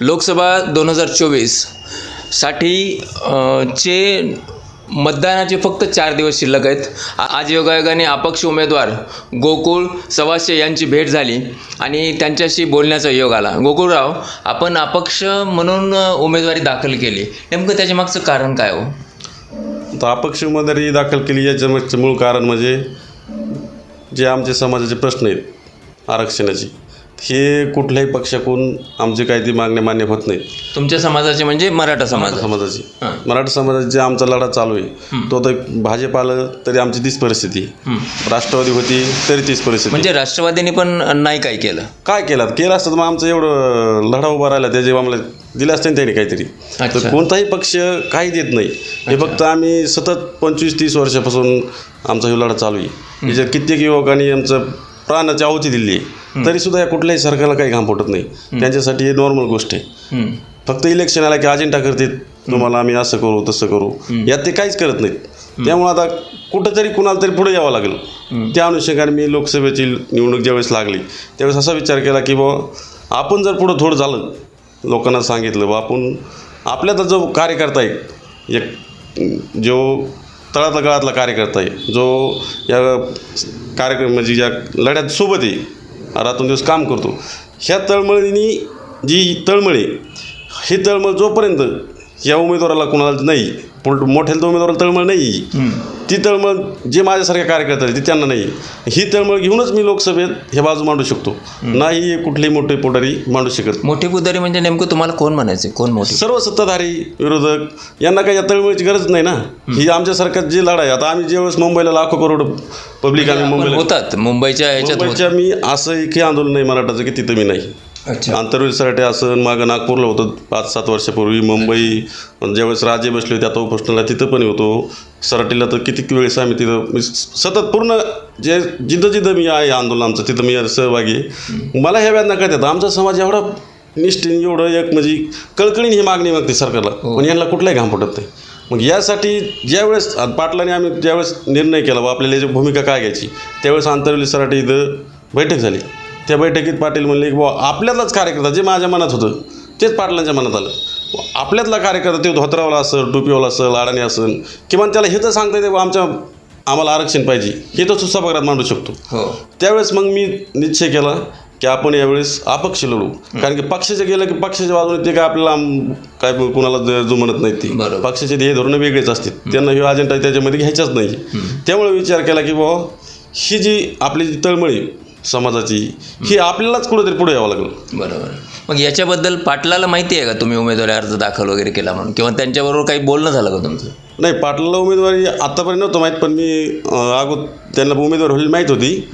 लोकसभा दोन हजार चोवीससाठी चे मतदानाचे फक्त चार दिवस शिल्लक आहेत. आज योगायोगाने अपक्ष उमेदवार गोकुळ सवाशे यांची भेट झाली आणि त्यांच्याशी बोलण्याचा योग आला. गोकुळराव आपण अपक्ष म्हणून उमेदवारी दाखल केली. नेमकं त्याच्या मागचं कारण काय हो? तर अपक्ष उमेदवारी दाखल केली याच्या मागचं मूळ कारण म्हणजे जे आमचे समाजाचे प्रश्न आहेत आरक्षणाचे. हे कुठल्याही पक्षाकडून आमची काही ती मागण्या मान्य होत नाहीत तुमच्या समाजाचे म्हणजे मराठा समाज. समाजाची. हां. मराठा समाजाचा जे आमचा लढा चालू आहे तो तर भाजप आलं तरी आमची तीच परिस्थिती. राष्ट्रवादी होती तरी तीच परिस्थिती. म्हणजे राष्ट्रवादीने पण नाही काय केलं? काय केलं? केलं असतं तर मग आमचं एवढं लढा उभा राहिला त्याचे आम्हाला दिलं असतं ना त्यांनी काहीतरी. अच्छा. तर कोणताही पक्ष काही देत नाही. हे फक्त आम्ही सतत पंचवीस तीस वर्षापासून आमचा हे लढा चालू आहे. याच्यात कित्येक युवकांनी आमचं प्राणाची आहुती दिली आहे. तरी सुद्धा या कुठल्याही सरकारला काही घाम फुटत नाही. त्यांच्यासाठी हे नॉर्मल गोष्ट आहे. फक्त इलेक्शन आला की अजेंडा करतात तुम्हाला आम्ही असं करू तसं करू. यात ते काहीच करत नाहीत. त्यामुळे आता कुठंतरी कुणाला तरी पुढे यावं लागेल. त्या अनुषंगाने मी लोकसभेची निवडणूक ज्यावेळेस लागली त्यावेळेस असा विचार केला की बुवा आपण जर पुढं थोडं झालं लोकांना सांगितलं बा आपण आपल्यातला जो कार्यकर्ता आहे एक जो तळातला गळातला कार्यकर्ता आहे जो या कार्यक्रम म्हणजे ज्या लढ्यात सोबत आहे रात्रंदिवस काम करतो. ह्या तळमळीनी जी तळमळी ही तळमळ जोपर्यंत या उमेदवाराला कोणाला नाही पण मोठ्या उमेदवाराला तळमळ नाही ती तळमळ जे माझ्यासारख्या कार्यकर्ते आहेत ती त्यांना नाही. ही तळमळ घेऊनच मी लोकसभेत हे बाजू मांडू शकतो. नाही कुठलेही मोठे पोटारी मांडू शकत मोठी पुदारी म्हणजे नेमकं तुम्हाला कोण म्हणायचे? कोण मोठी? सर्व सत्ताधारी विरोधक यांना काही या तळमळीची गरज नाही ना? ही आमच्यासारखं जे लढाई आहे आता आम्ही ज्यावेळेस मुंबईला लाखो करोड पब्लिक आम्ही आपण मुंबईला होतात. मुंबईच्या ह्याच्यात मुंबईच्या मी असं एकही आंदोलन नाही मराठाचं की तिथं मी नाही. अच्छा. आंतरवीर सराटे असं मागं नागपूरला होतं पाच सात वर्षापूर्वी मुंबई ज्यावेळेस राजे बसले होते आता उपोषणाला तिथं पण होतो. सराटीला तर किती वेळेस आम्ही तिथं मी सतत पूर्ण जे जिथं जिथं मी आहे आंदोलन आमचं तिथं मी सहभागी मला ह्या वेदना कळतात आमचा समाज एवढा निष्ठेने एवढं एक म्हणजे कळकळीने ही मागणी मागते सरकारला. पण यांना कुठलाही घाम पडत नाही. मग यासाठी ज्यावेळेस पाटलाने आम्ही ज्यावेळेस निर्णय केला बा आपल्याला याची भूमिका काय घ्यायची? त्यावेळेस आंतरवली सराटी इथं बैठक झाली. त्या बैठकीत पाटील म्हणले की बुवा आपल्यातलाच कार्यकर्ता जे माझ्या मनात होतं तेच पाटलांच्या मनात आलं. आपल्यातला कार्यकर्ता ते धोत्रावाला असेल टोपीवाला असेल अडाणी असेल किमान त्याला हे तर सांगता येते आमच्या आम्हाला आरक्षण पाहिजे हे तर सभागृहात मांडू शकतो. हो. त्यावेळेस मग मी निश्चय केला की आपण यावेळेस अपक्ष लढू. कारण की पक्षाचे गेलं की पक्षाच्या बाजूने ते काय आपल्याला काय कुणाला ज- जुमनत नाही ती. पक्षाचे ध्येय धोरणं वेगळेच असतात त्यांना हे अजेंडा त्याच्यामध्ये घ्यायचाच नाही. त्यामुळे विचार केला की बाबा ही जी आपली जी तळमळी समाजाची ही आपल्यालाच कुठेतरी पुढे यावं लागलं. बरोबर. मग याच्याबद्दल पाटलाला माहिती आहे का? तुम्ही उमेदवारी अर्ज दाखल वगैरे केला म्हणून. किंवा त्यांच्याबरोबर काही बोलणं झालं का तुमचं? नाही पाटलाला उमेदवारी आत्तापर्यंत नव्हतं माहीत पण मी अगोदर त्यांना उमेदवार होईल माहीत होती.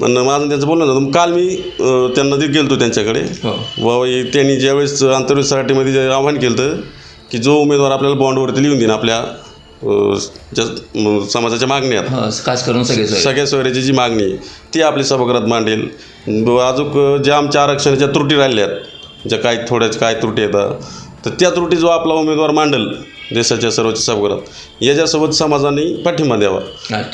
पण माझं त्यांचं बोलणं झालं. मग काल मी अं, त्यांना तिथे गेलतो त्यांच्याकडे. हो. व हे त्यांनी ज्यावेळेस आंतरराष्ट्रीय सराटीमध्ये जे आव्हान केलं होतं की जो उमेदवार आपल्याला बॉन्डवरती लिहून देईन आपल्या ज्या समाजाच्या मागण्या आहेत, खास करून सगळे सगळ्या सोयऱ्याची जी मागणी आहे ती आपली सभागृहात मांडेल. अजून ज्या आमच्या आरक्षणाच्या त्रुटी राहिल्या आहेत ज्या काही थोड्याच काय त्रुटी येतात तर त्या त्रुटी जो आपला उमेदवार मांडल देशाच्या सर्वोच्च सभागृहात. याच्यासोबत समाजाने पाठिंबा द्यावा.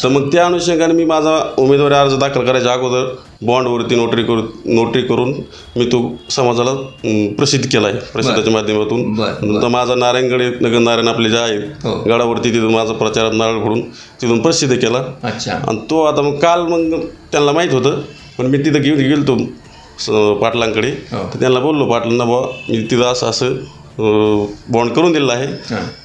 तर मग त्या अनुषंगाने मी माझा उमेदवारी अर्ज दाखल करायच्या अगोदर बॉन्डवरती नोटरी करू नोटरी करून मी तो समाजाला प्रसिद्ध केला आहे प्रसिद्धाच्या माध्यमातून. नंतर माझा नारायणगडे नगर नारायण आपले जे आहेत हो. गडावरती तिथून माझा प्रचारात नारळ फोडून तिथून प्रसिद्ध केला. आणि तो आता मग काल मग त्यांना माहीत होतं पण मी तिथं घेऊन गेलो तो पाटलांकडे. हो. तर त्यांना बोललो पाटलांना बुवा मी तिथं असं असं बॉन्ड करून दिलेलं आहे.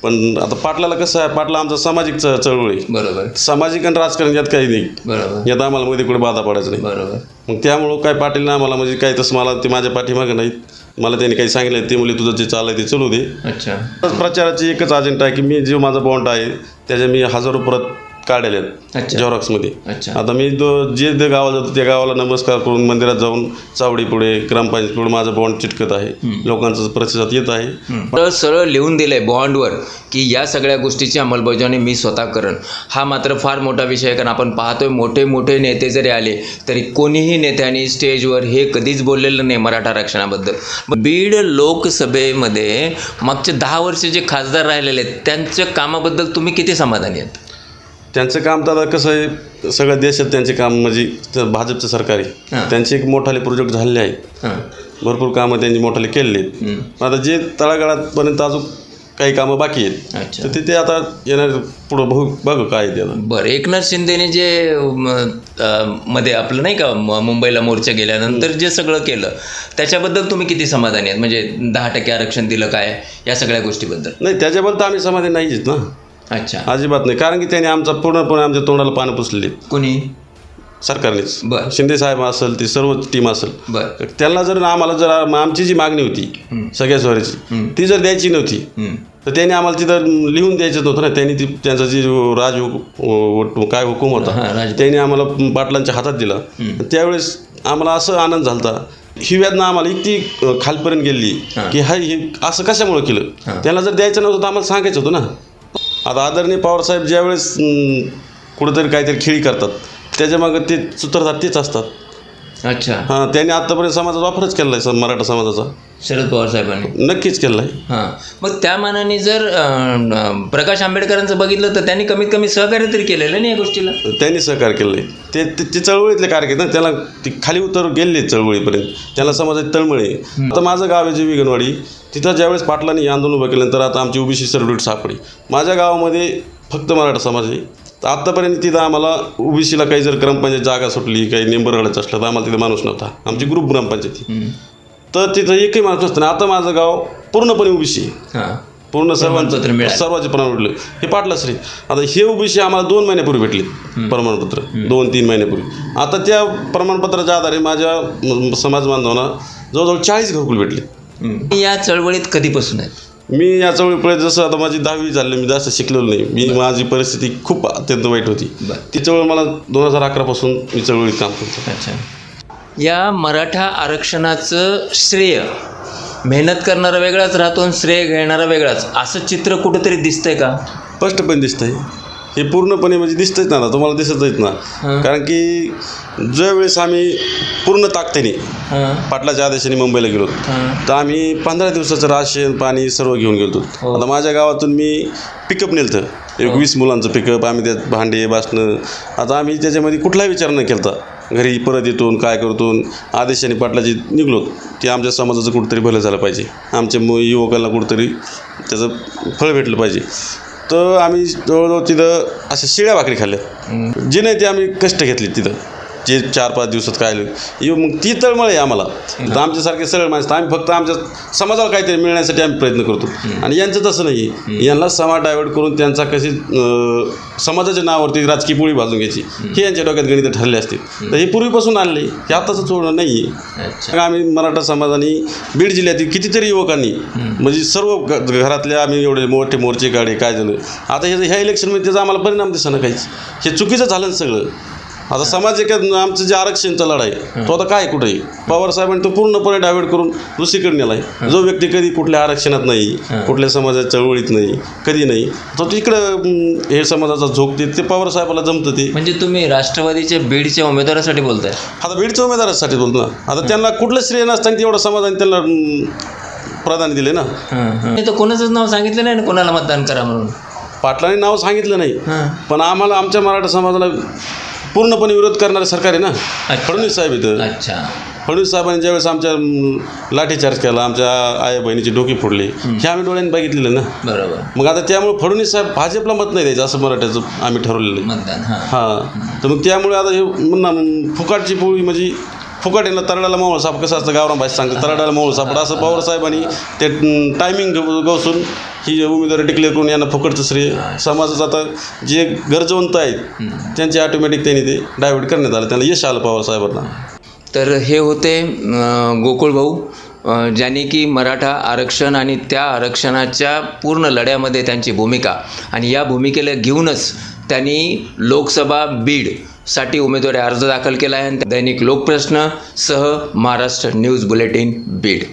पण आता पाटलाला कसं आहे पाटला आमचा सामाजिक चळवळ आहे. बरोबर. सामाजिक आणि राजकारण यात काही नाही. बरोबर. यात आम्हाला मध्ये कुठे बाधा पडायचं नाही. बरोबर. मग त्यामुळं काय पाटीलनं आम्हाला म्हणजे काय तसं मला ते माझ्या पाठीमागं नाहीत. मला त्यांनी काही सांगितलं ते मुली तुझं जे चाललं ते चलू दे. अच्छा. प्रचाराची एकच अजेंडा आहे की मी जो माझा बॉन्ड आहे त्याच्या मी हजारो परत काढलेले आहेत अच्छा. झेरॉक्समध्ये अच्छा. आता मी तो जे जे गावाला जातो त्या गावाला नमस्कार करून मंदिरात जाऊन चावडी पुढे ग्रामपंचायत पुढे माझं बॉन्ड चिटकत आहे. लोकांचा प्रतिसाद येत आहे. तर सरळ लिहून दिलंय बॉन्डवर की या सगळ्या गोष्टीची अंमलबजावणी मी स्वतः करण हा मात्र फार मोठा विषय आहे कारण आपण पाहतोय मोठे मोठे नेते जरी आले तरी कोणीही नेत्यांनी स्टेजवर हे कधीच बोललेलं नाही मराठा आरक्षणाबद्दल. बीड लोकसभेमध्ये मागचे दहा वर्ष जे खासदार राहिलेले आहेत त्यांच्या कामाबद्दल तुम्ही किती समाधानी आहेत? त्यांचं काम तर आता कसं आहे सगळ्या देशात त्यांचे काम म्हणजे त- भाजपचं सरकार. आहे. त्यांचे एक मोठाले प्रोजेक्ट झालेले आहेत हां. भरपूर कामं त्यांनी मोठाले केलेले आहेत. हम्म. आता जे तळागाळापर्यंत अजून काही कामं बाकी आहेत अच्छा. तर ते- ते आता येणार पुढं बघू बघू काय आहे ते आता बरं एकनाथ शिंदेने जे म, अ, मध्ये आपलं नाही का म- मुंबईला मोर्चा गेल्यानंतर जे सगळं केलं त्याच्याबद्दल तुम्ही किती समाधानी आहेत? म्हणजे दहा टक्के आरक्षण दिलं काय या सगळ्या गोष्टीबद्दल? नाही त्याच्याबद्दल तर आम्ही समाधान नाहीच ना. अच्छा. अजिबात नाही. कारण की त्यांनी आमचा पूर्णपणे आमच्या तोंडाला पानं पुसलेली आहेत. कोणी? सरकारनेच. बरं. शिंदे साहेब असेल ती सर्व टीम असेल. बरं. त्यांना जर आम्हाला जर आम- आमची जी मागणी होती सगळ्या स्वारीची ती जर द्यायची नव्हती. तर त्यांनी आम्हाला तिथं लिहून द्यायचं नव्हतं ना. त्यांनी ती त्यांचा जी राज हुक- काय हुकूम हां, होता राज- त्यांनी आम्हाला पाटलांच्या हातात दिला. त्यावेळेस आम्हाला असं आनंद झाला ही वेदना आम्हाला इतकी अ, खालपर्यंत गेली की हा हे असं कशामुळे केलं? त्यांना जर द्यायचं नव्हतं तर आम्हाला सांगायचं होतं ना. आता आदरणीय पवारसाहेब ज्यावेळेस कुठंतरी काहीतरी खेळी करतात त्याच्यामागं ते सूत्रधार तेच असतात. अच्छा. हां त्यांनी आत्तापर्यंत समाजाचा वापरच केला आहे मराठा समाजाचा. शरद पवार साहेबांनी. नक्कीच केला आहे हां. मग त्या मानाने जर अ, प्रकाश आंबेडकरांचं बघितलं तर त्यांनी कमीत कमी सहकार्य तरी केलेलं नाही या गोष्टीला? त्यांनी सहकार्य केलं आहे ते ते- ते चळवळीतले कार्य आहेत ना त्याला ती खाली उतर गेले चळवळीपर्यंत. त्याला समाजाची तळमळ आहे. आता माझं गाव आहे जे विगणवाडी तिथं ज्यावेळेस पाटलांनी हे आंदोलन उभं केल्यानंतर आता आमची ओबीसी सर्टिफिकेट सापडी माझ्या गावामध्ये फक्त मराठा समाज आहे. तर आत्तापर्यंत तिथं आम्हाला ओबीसीला काही जर ग्रामपंचायत जागा सुटली काही नेंबर काढायचं असलं तर आम्हाला तिथे माणूस नव्हता. आमची ग्रुप ग्रामपंचायती तर तिथं एकही माणूस नसतं आणि आता माझं गाव पूर्णपणे ओबीसी आहे. पूर्ण प्रमाणपत्र सर्वांचं. सर्वांचे प्रमाण भेटले हे पाटलाच रे आता हे ओबीसी आम्हाला दोन महिन्यापूर्वी भेटले प्रमाणपत्र. दोन तीन महिन्यापूर्वी. आता त्या प्रमाणपत्राच्या आधारे माझ्या समाज बांधवांना जवळजवळ चाळीस घरकुल भेटले. या चळवळीत कधीपासून आहेत? मी या चळवळीपुढे जसं आता माझी दहावी झाली मी जास्त शिकलेलो नाही. मी माझी परिस्थिती खूप अत्यंत वाईट होती. ती चळवळ मला दोन हजार अकरापासून मी चळवळीत काम करतो. अच्छा. या मराठा आरक्षणाचं श्रेय मेहनत करणारा वेगळाच राहतो आणि श्रेय घेणारा वेगळाच. असं चित्र कुठंतरी दिसतंय का? स्पष्टपणे दिसतंय. हे पूर्णपणे म्हणजे दिसतंच ना ना तुम्हाला दिसत आहेत ना. कारण की ज्या वेळेस आम्ही पूर्ण ताकदीने हां. पाटलाच्या आदेशाने मुंबईला गेलो हां. तर आम्ही पंधरा दिवसाचं राशन पाणी सर्व घेऊन गेलो. हो. आता माझ्या गावातून मी पिकअप नेलं एक वीस मुलांचं पिकअप आम्ही त्यात भांडे बासणं आता आम्ही त्याच्यामध्ये कुठलाही विचार न केला घरी परत येतून काय करतून आदेशाने पाटलाची निघलो की आमच्या समाजाचं कुठंतरी भलं झालं पाहिजे. आमच्या मु युवकांना कुठंतरी त्याचं फळ भेटलं पाहिजे. तर आम्ही जवळजवळ तिथं अशा शिळ्या भाकरी खाल्ल्या. जे नाही ते आम्ही कष्ट घेतले तिथं. जे चार पाच दिवसात काय येऊ मग ती तळमळ आहे आम्हाला. तर आमच्यासारखे सरळ माणसं आम्ही फक्त आमच्या समाजाला काहीतरी मिळण्यासाठी आम्ही प्रयत्न करतो. आणि यांचं तसं नाही आहे. यांना समाज डायवर्ट करून त्यांचा कशी समाजाच्या नावावरती राजकीय पोळी भाजून घ्यायची. हे यांच्या डोक्यात गणित ठरले असतील. तर हे पूर्वीपासून आणले. हे आताचं सोडणं नाही आहे. आम्ही मराठा समाजाने बीड जिल्ह्यातील कितीतरी युवकांनी म्हणजे सर्व घरातल्या आम्ही एवढे मोठे मोर्चे काढे काय झालं. आता हे ह्या इलेक्शनमध्ये त्याचा आम्हाला परिणाम दिसना काहीच. हे चुकीचं झालं ना सगळं. आता समाज एक आमचं जे आरक्षणचा लढा आहे तो आता काय कुठे? पवार साहेबांनी तो पूर्णपणे डायव्हर्ट करून दुसरीकडे नेला आहे जो व्यक्ती कधी कुठल्या आरक्षणात नाही कुठल्या समाजाच्या चळवळीत नाही कधी नाही तो तिकडं हे समाजाचा झोक देत ते पवार साहेबाला जमतं ते. म्हणजे तुम्ही राष्ट्रवादीच्या बीडच्या उमेदवारासाठी बोलताय? आता बीडच्या उमेदवारासाठी बोलतो ना. आता त्यांना कुठलं श्रेय नसताना तेवढं समाजाने त्यांना प्राधान्य दिले ना. तर कोणाचंच नाव सांगितलं नाही ना कोणाला मतदान करा म्हणून? पाटलांनी नाव सांगितलं नाही. पण आम्हाला आमच्या मराठा समाजाला पूर्णपणे विरोध करणारे सरकार आहे ना. फडणवीस साहेब इथं. अच्छा. फडणवीस साहेबांनी ज्यावेळेस आमच्या लाठीचार्ज केला आमच्या आई बहिणीची डोकी फोडली हे आम्ही डोळ्यांनी बघितलेलं ना? बरोबर. मग आता त्यामुळे फडणवीस साहेब भाजपला मत नाही द्यायचं असं मराठ्याचं आम्ही ठरवलेलं आहे. हां. तर मग त्यामुळे आता हे फुकाटची पोळी म्हणजे फुकाट ना तरडाला मोळ साप कसं असतं? गावरान भाषेत सांगतं तरडाला मोळ सापड असं पवार साहेबांनी ते टायमिंग गवसून ही उमेदवारी डिक्लेअर करून यांना फुकटचं श्रेय समाजाचं आता जे गरजवंत आहेत त्यांचे ऑटोमॅटिक त्यांनी ते डायव्हर्ट करण्यात आलं. त्यांना यश आलं पवार साहेबांना. तर हे होते गोकुळ भाऊ ज्यांनी की मराठा आरक्षण आणि त्या आरक्षणाच्या पूर्ण लढ्यामध्ये त्यांची भूमिका आणि या भूमिकेला घेऊनच त्यांनी लोकसभा बीड साठी उमेदवारी अर्ज दाखल केला आहे आणि दैनिक लोकप्रश्न सह महाराष्ट्र न्यूज बुलेटिन बीड.